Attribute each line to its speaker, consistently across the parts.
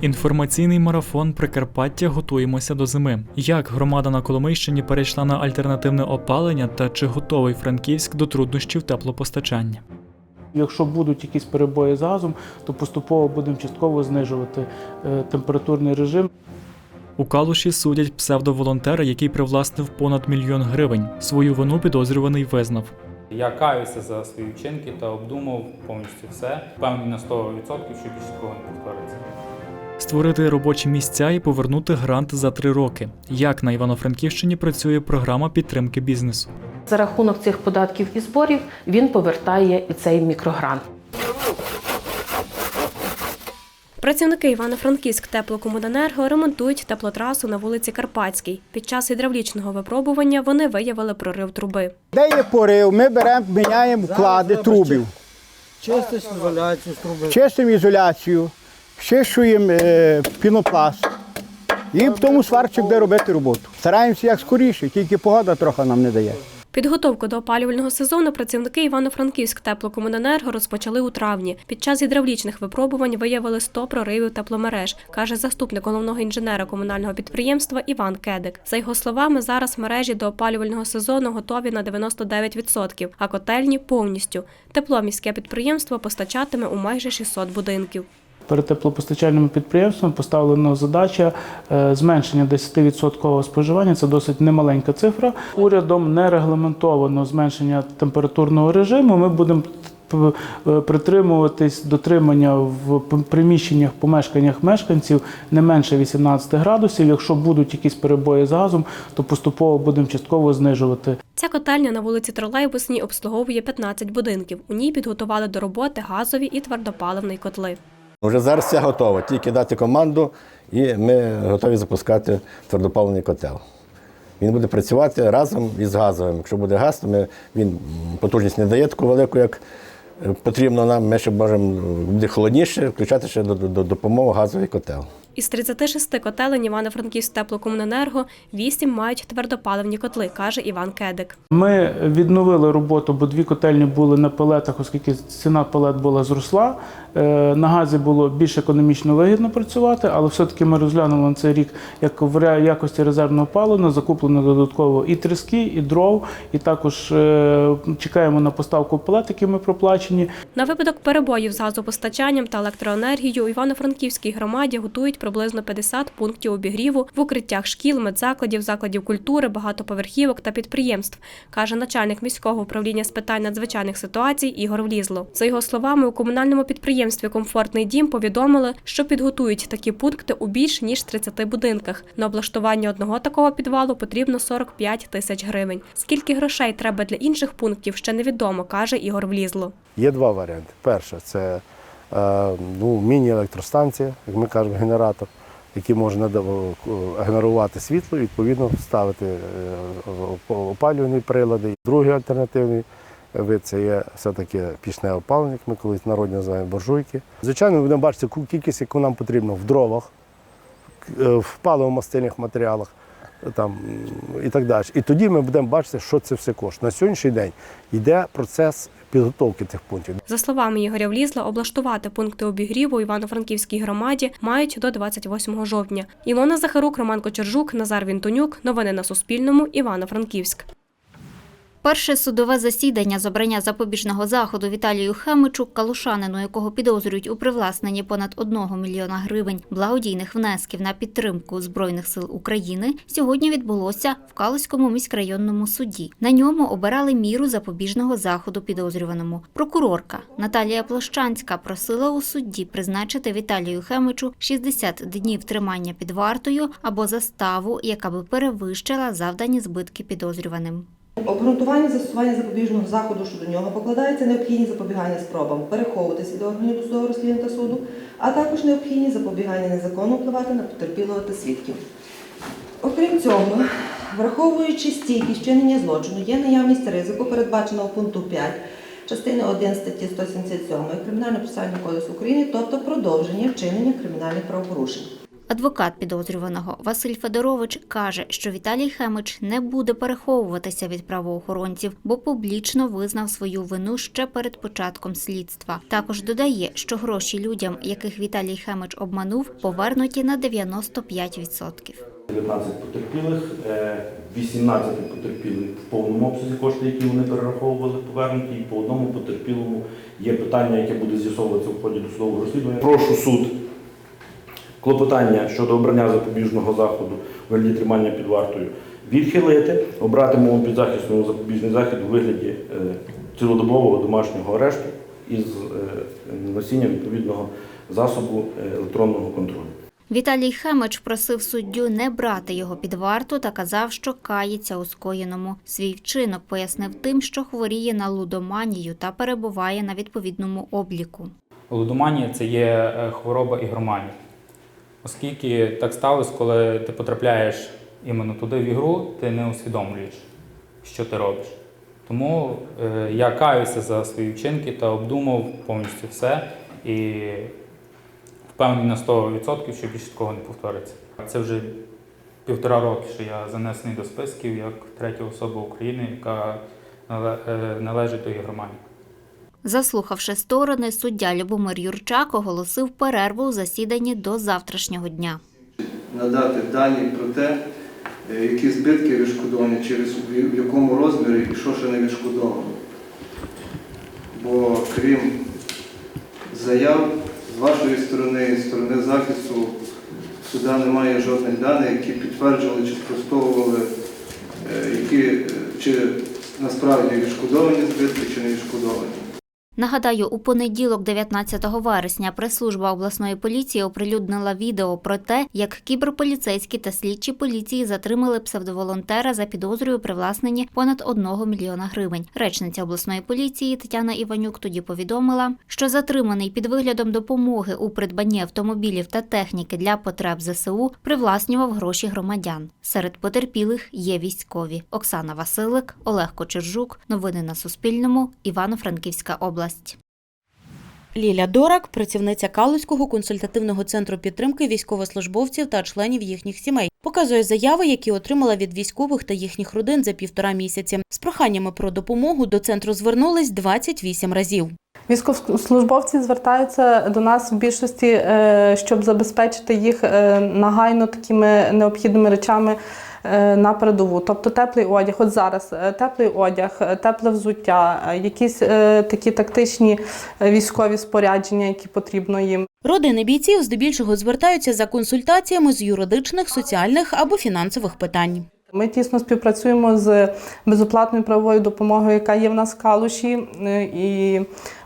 Speaker 1: Інформаційний марафон Прикарпаття готуємося до зими. Як громада на Коломийщині перейшла на альтернативне опалення та чи готовий Франківськ до труднощів теплопостачання?
Speaker 2: Якщо будуть якісь перебої з газом, то поступово будемо частково знижувати е, температурний режим.
Speaker 1: У Калуші судять псевдоволонтера, який привласнив понад мільйон гривень. Свою вину підозрюваний визнав.
Speaker 3: Я каюся за свої вчинки та обдумав повністю все. Впевнений на 100%, що більше такого не повториться.
Speaker 1: Створити робочі місця і повернути грант за три роки. Як на Івано-Франківщині працює програма підтримки бізнесу?
Speaker 4: За рахунок цих податків і зборів він повертає і цей мікрогрант.
Speaker 5: Працівники Івано-Франківськ теплокомуненерго ремонтують теплотрасу на вулиці Карпатській. Під час гідравлічного випробування вони виявили прорив труби.
Speaker 6: Де є порив, ми беремо, міняємо вклади трубів,
Speaker 7: Чистиш ізоляцію з труби.
Speaker 6: чистимо ізоляцію, щищуємо е, пінопласт. І потім сварчик буде робити роботу. Стараємося як скоріше, тільки погода трохи нам не дає.
Speaker 5: Підготовку до опалювального сезону працівники Івано-Франківськ теплокомуненерго розпочали у травні. Під час гідравлічних випробувань виявили 100 проривів тепломереж, каже заступник головного інженера комунального підприємства Іван Кедик. За його словами, зараз мережі до опалювального сезону готові на 99%, а котельні повністю. Тепло міське підприємство постачатиме у майже 600 будинків.
Speaker 2: Перед теплопостачальними підприємствами поставлена задача е, зменшення 10% споживання. Це досить немаленька цифра. Урядом не регламентовано зменшення температурного режиму. Ми будемо е, притримуватись дотримання в приміщеннях, помешканнях мешканців не менше 18 градусів. Якщо будуть якісь перебої з газом, то поступово будемо частково знижувати
Speaker 5: Ця котельня на вулиці Тролейбусній обслуговує 15 будинків. У ній підготували до роботи газові і твердопаливний котли.
Speaker 8: Вже зараз все готово. Тільки дати команду, і ми готові запускати твердопаливний котел. Він буде працювати разом із газовим. Якщо буде газ, то ми, він потужність не дає таку велику, як е, потрібно нам. Ми ще можемо буде холодніше, включати ще до, до, до допомоги газовий котел.
Speaker 5: Із 36 котелень Івано-Франківськ теплокомуненерго 8 мають твердопаливні котли, каже Іван Кедик.
Speaker 2: Ми відновили роботу, бо дві котельні були на пелетах, оскільки ціна пелет була зросла. Е, На газі було більш економічно вигідно працювати, але все-таки ми розглянули на цей рік, як в якості резервного палива закуплено додатково і тріски, і дров, і також е, чекаємо на поставку пелет, які ми проплачені.
Speaker 5: На випадок перебоїв з газопостачанням та електроенергією у Івано-Франківській громаді готують приблизно 50 пунктів обігріву в укриттях шкіл, медзакладів, закладів культури, багатоповерхівок та підприємств, каже начальник міського управління з питань надзвичайних ситуацій Ігор Влізло. За його словами, у комунальному підприємстві Комфортний дім повідомили, що підготують такі пункти у більш ніж 30 будинках. На облаштування одного такого підвалу потрібно 45 тисяч гривень. Скільки грошей треба для інших пунктів, ще невідомо, каже Ігор Влізло.
Speaker 9: Є два варіанти. Перше це е, ну, міні-електростанція, як ми кажемо, генератор, який може е, генерувати світло і відповідно ставити е, опалювальні прилади. Другий альтернативний вид це є все-таки пічне опалення, як ми колись народні називаємо буржуйки. Звичайно, ми будемо бачити кількість, яку нам потрібно в дровах, е, в паливо-мастильних матеріалах. Там, і так далі. І тоді ми будемо бачити, що це все коштує. На сьогоднішній день йде процес підготовки цих пунктів.
Speaker 5: За словами Ігоря Влізла, облаштувати пункти обігріву Івано-Франківській громаді мають до 28 жовтня. Ілона Захарук, Роман Кочержук, Назар Вінтонюк. Новини на Суспільному. Івано-Франківськ.
Speaker 10: Перше судове засідання з обрання запобіжного заходу Віталію Хемичу, калушанину, якого підозрюють у привласненні понад 1 мільйона гривень благодійних внесків на підтримку Збройних сил України, сьогодні відбулося в Калуському міськрайонному суді. На ньому обирали міру запобіжного заходу підозрюваному. Прокурорка Наталія Площанська просила у судді призначити Віталію Хемичу 60 днів тримання під вартою або заставу, яка би перевищила завдані збитки підозрюваним.
Speaker 11: Обґрунтування застосування запобіжного заходу щодо нього покладається необхідні запобігання спробам переховуватися від органів досудового розслідування та суду, а також необхідні запобігання незаконно впливати на потерпілого та свідків. Окрім цього, враховуючи стійкість вчинення злочину, є наявність ризику, передбаченого пункту 5 частини 1 статті 177 Кримінально-процесуального кодексу України, тобто продовження вчинення кримінальних правопорушень.
Speaker 10: Адвокат підозрюваного Василь Федорович каже, що Віталій Хемич не буде переховуватися від правоохоронців, бо публічно визнав свою вину ще перед початком слідства. Також додає, що гроші людям, яких Віталій Хемич обманув, повернуті на 95%.
Speaker 12: 19 потерпілих, е, 18 потерпілих в повному обсязі кошти, які вони перераховували, повернуті, і по одному потерпілому є питання, яке буде з'ясовуватися в ході досудового розслідування. Прошу суд клопотання щодо обрання запобіжного заходу у вигляді тримання під вартою відхилити, обрати мову підзахисного запобіжний захід у вигляді е, цілодобового домашнього арешту із е, носінням відповідного засобу е, електронного контролю.
Speaker 10: Віталій Хемич просив суддю не брати його під варту та казав, що кається у скоєному. Свій вчинок пояснив тим, що хворіє на лудоманію та перебуває на відповідному обліку.
Speaker 3: Лудоманія це є хвороба ігроманії. Оскільки так сталося, коли ти потрапляєш іменно туди в ігру, ти не усвідомлюєш, що ти робиш. Тому е, я каюся за свої вчинки та обдумав повністю все і впевнений на 100%, що більше такого не повториться. Це вже півтора роки, що я занесений до списків як третя особа України, яка е, належить до ігроманії.
Speaker 10: Заслухавши сторони, суддя Любомир Юрчак оголосив перерву у засіданні до завтрашнього дня.
Speaker 7: Надати дані про те, е, які збитки відшкодовані, через в якому розмірі і що ще не відшкодовано. Бо крім заяв з вашої сторони з сторони захисту, суда немає жодних даних, які підтверджували чи спростовували, е, які е, чи насправді відшкодовані збитки, чи не відшкодовані.
Speaker 10: Нагадаю, у понеділок, 19 вересня, прес-служба обласної поліції оприлюднила відео про те, як кіберполіцейські та слідчі поліції затримали псевдоволонтера за підозрою привласненні понад 1 мільйона гривень. Речниця обласної поліції Тетяна Іванюк тоді повідомила, що затриманий під виглядом допомоги у придбанні автомобілів та техніки для потреб ЗСУ привласнював гроші громадян. Серед потерпілих є військові. Оксана Василик, Олег Кочержук. Новини на Суспільному. Івано-Франківська область.
Speaker 13: Ліля Дорак, працівниця Калузького консультативного центру підтримки військовослужбовців та членів їхніх сімей, показує заяви, які отримала від військових та їхніх родин за півтора місяці. З проханнями про допомогу до центру звернулись 28 разів.
Speaker 14: Військовослужбовці звертаються до нас в більшості, е, щоб забезпечити їх е, нагайно такими необхідними речами на передову. Тобто теплий одяг. От зараз е, теплий одяг, е, тепле взуття, е, якісь е, такі тактичні е, військові спорядження, які потрібно їм.
Speaker 13: Родини бійців здебільшого звертаються за консультаціями з юридичних, соціальних або фінансових питань.
Speaker 14: Ми тісно співпрацюємо з безоплатною правовою допомогою, яка є в нас в Калуші, е, і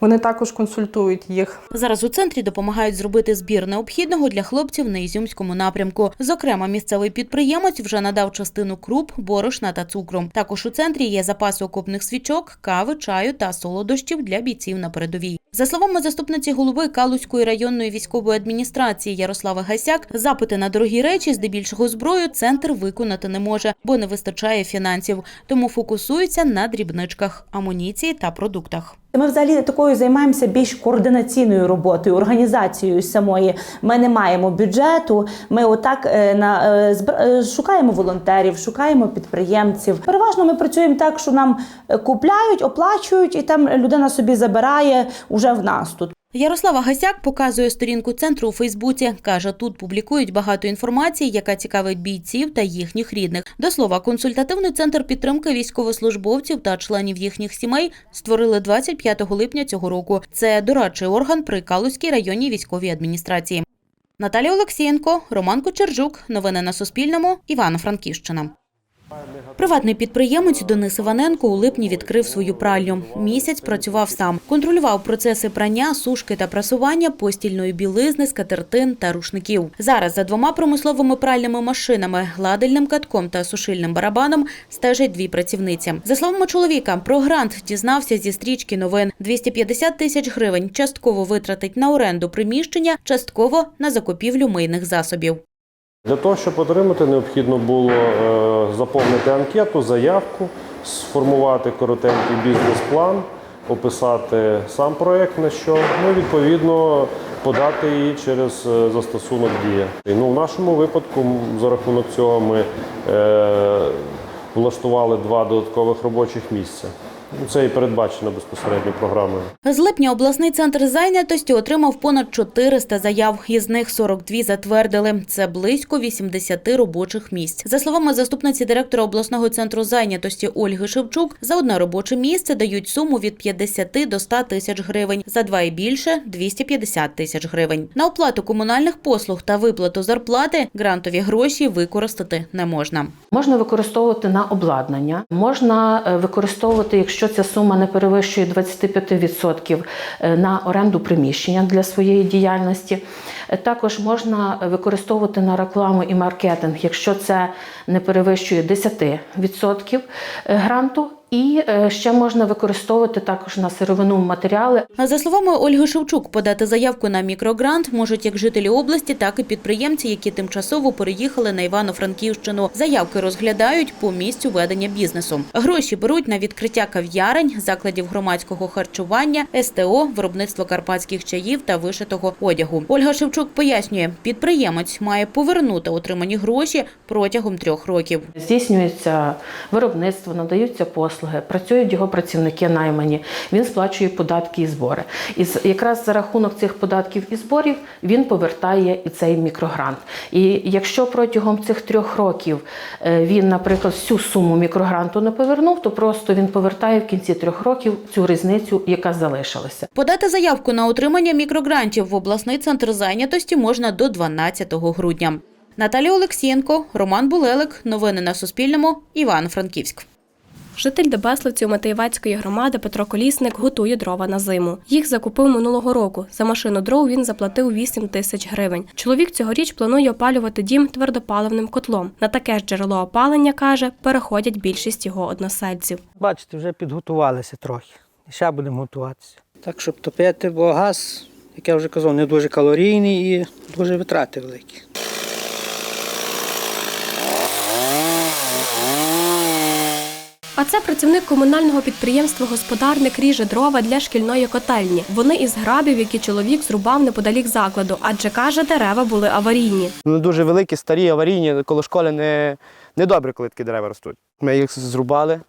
Speaker 14: вони також консультують їх.
Speaker 13: Зараз у центрі допомагають зробити збір необхідного для хлопців на Ізюмському напрямку. Зокрема, місцевий підприємець вже надав частину круп, борошна та цукру. Також у центрі є запаси окопних свічок, кави, чаю та солодощів для бійців на передовій. За словами заступниці голови Калузької районної військової адміністрації Ярослави Гасяк, запити на дорогі речі, здебільшого зброю, центр виконати не може, бо не вистачає фінансів. Тому фокусується на дрібничках, амуніції та продуктах.
Speaker 15: Ми взагалі такою займаємося більш координаційною роботою, організацією самої. Ми не маємо бюджету. Ми отак е, на е, е, шукаємо волонтерів, шукаємо підприємців. Переважно ми працюємо так, що нам купляють, оплачують, і там людина собі забирає уже в нас тут.
Speaker 13: Ярослава Гасяк показує сторінку центру у Фейсбуці. Каже, тут публікують багато інформації, яка цікавить бійців та їхніх рідних. До слова, консультативний центр підтримки військовослужбовців та членів їхніх сімей створили 25 липня цього року. Це дорадчий орган при Калузькій районній військовій адміністрації. Наталія Олексієнко, Роман Кочержук. Новини на Суспільному. Івано-Франківщина. Приватний підприємець Денис Іваненко у липні відкрив свою пральню. Місяць працював сам, контролював процеси прання, сушки та прасування, постільної білизни, скатертин та рушників. Зараз за двома промисловими пральними машинами, гладильним катком та сушильним барабаном стежать дві працівниці. За словами чоловіка, про грант дізнався зі стрічки новин. 250 тисяч гривень частково витратить на оренду приміщення, частково на закупівлю мийних засобів.
Speaker 9: Для того, щоб отримати, необхідно було е, заповнити анкету, заявку, сформувати коротенький бізнес-план, описати сам проєкт на що. Ну, відповідно,
Speaker 16: подати її через е, застосунок дія. Ну, в нашому випадку за рахунок цього ми е, влаштували два додаткових робочих місця. Це і передбачено безпосередньо програмою.
Speaker 13: З липня обласний центр зайнятості отримав понад 400 заяв. Із них 42 затвердили. Це близько 80 робочих місць. За словами заступниці директора обласного центру зайнятості Ольги Шевчук, за одне робоче місце дають суму від 50 до 100 тисяч гривень, за два і більше – 250 тисяч гривень. На оплату комунальних послуг та виплату зарплати грантові гроші використати не можна.
Speaker 4: Можна використовувати на обладнання, можна е, використовувати, якщо ця сума не перевищує 25% е, на оренду приміщення для своєї діяльності. Е, Також можна використовувати на рекламу і маркетинг, якщо це не перевищує 10% гранту. І е, ще можна використовувати також на сировину матеріали.
Speaker 13: За словами Ольги Шевчук, подати заявку на мікрогрант можуть як жителі області, так і підприємці, які тимчасово переїхали на Івано-Франківщину. Заявки розглядають по місцю ведення бізнесу. Гроші беруть на відкриття кав'ярень, закладів громадського харчування, СТО, виробництво карпатських чаїв та вишитого одягу. Ольга Шевчук пояснює, підприємець має повернути отримані гроші протягом трьох років.
Speaker 4: Здійснюється виробництво, надаються послуги, працюють його працівники наймані. Він сплачує податки і збори. І якраз за рахунок цих податків і зборів він повертає і цей мікрогрант. І якщо протягом цих трьох років е, він, наприклад, всю суму мікрогранту не повернув, то просто він повертає в кінці трьох років цю різницю, яка залишилася.
Speaker 13: Подати заявку на отримання мікрогрантів в обласний центр зайнятості можна до 12 грудня. Наталія Олексієнко, Роман Булелик. Новини на Суспільному. Івано-Франківськ.
Speaker 5: Житель Дебеславців Матеєвецької громади Петро Колісник готує дрова на зиму. Їх закупив минулого року. За машину дров він заплатив 8 тисяч гривень. Чоловік цьогоріч планує опалювати дім твердопаливним котлом. На таке ж джерело опалення каже, переходять більшість його односельців.
Speaker 17: Бачите, вже підготувалися трохи. І ще будемо готуватися. Так, щоб топити, бо газ, як я вже казав, не дуже калорійний і дуже витрати великі.
Speaker 5: А це працівник комунального підприємства Господарник ріже дрова для шкільної котельні. Вони із грабів, які чоловік зрубав неподалік закладу, адже каже, дерева були аварійні.
Speaker 18: Вони дуже великі, старі, аварійні, коло школи не, не добре, коли такі дерева ростуть. Ми їх зрубали,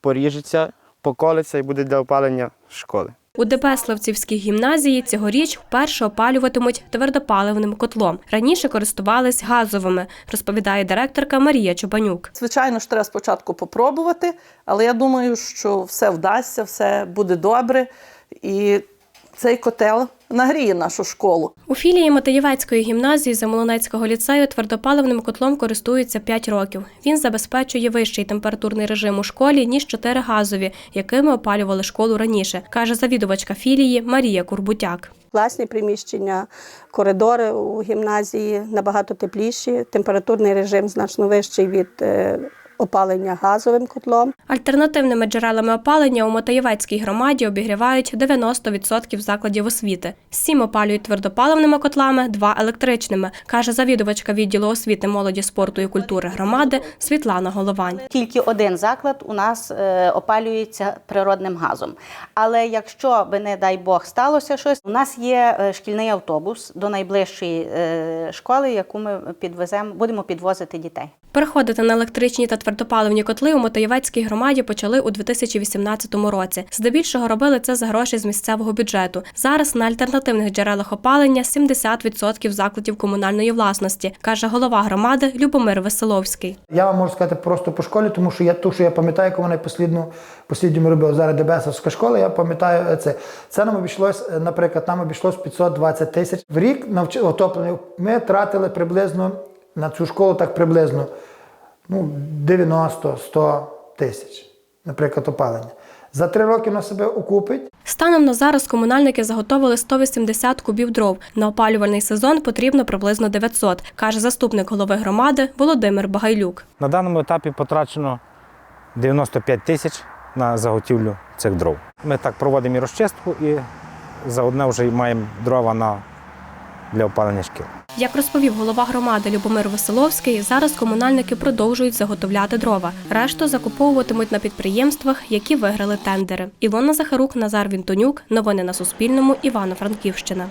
Speaker 18: поріжеться, поколиться і буде для опалення школи.
Speaker 5: У Дебеславцівській гімназії цьогоріч вперше опалюватимуть твердопаливним котлом. Раніше користувались газовими, розповідає директорка Марія Чубанюк.
Speaker 19: Звичайно ж, треба спочатку попробувати, але я думаю, що все вдасться, все буде добре. І цей котел нагріє нашу школу.
Speaker 5: У філії Матеєвецької гімназії Замолонецького ліцею твердопаливним котлом користується 5 років. Він забезпечує вищий температурний режим у школі, ніж чотири газові, якими опалювали школу раніше, каже завідувачка філії Марія Курбутяк.
Speaker 20: Власні приміщення, коридори у гімназії набагато тепліші, температурний режим значно вищий від е, опалення газовим котлом.
Speaker 5: Альтернативними джерелами опалення у Матеєвецькій громаді обігрівають 90% закладів освіти. Сім опалюють твердопаливними котлами, два електричними, каже завідувачка відділу освіти, молоді, спорту і культури громади Світлана Головань.
Speaker 21: Тільки один заклад у нас е, опалюється природним газом. Але якщо би, не дай Бог, сталося щось, у нас є е, шкільний автобус до найближчої е, школи, яку ми підвеземо, будемо підвозити дітей.
Speaker 5: Переходити на електричні та твердопаливні котли у Мотоєвецькій громаді почали у 2018 році. Здебільшого робили це за гроші з місцевого бюджету. Зараз на альтернативних джерелах опалення 70% закладів комунальної власності, каже голова громади Любомир Веселовський.
Speaker 22: Я вам можу сказати просто по школі, тому що я ту, що я пам'ятаю, вона послідну послідньому робила зараз Дебесовська школа, я пам'ятаю е, це. Це нам обійшлось, е, наприклад, нам обійшлось 520 тисяч. В рік навч... отоплення ми тратили приблизно на цю школу так приблизно ну, 90-100 тисяч, наприклад, опалення. За три роки на себе окупить.
Speaker 5: Станом на зараз комунальники заготовили 180 кубів дров. На опалювальний сезон потрібно приблизно 900, каже заступник голови громади Володимир Багайлюк.
Speaker 23: На даному етапі потрачено 95 тисяч на заготівлю цих дров. Ми так проводимо і розчистку і заодно вже й маємо дрова на, для опалення шкіл.
Speaker 5: Як розповів голова громади Любомир Веселовський, зараз комунальники продовжують заготовляти дрова. Решту закуповуватимуть на підприємствах, які виграли тендери. Ілона Захарук, Назар Вінтонюк. Новини на Суспільному. Івано-Франківщина.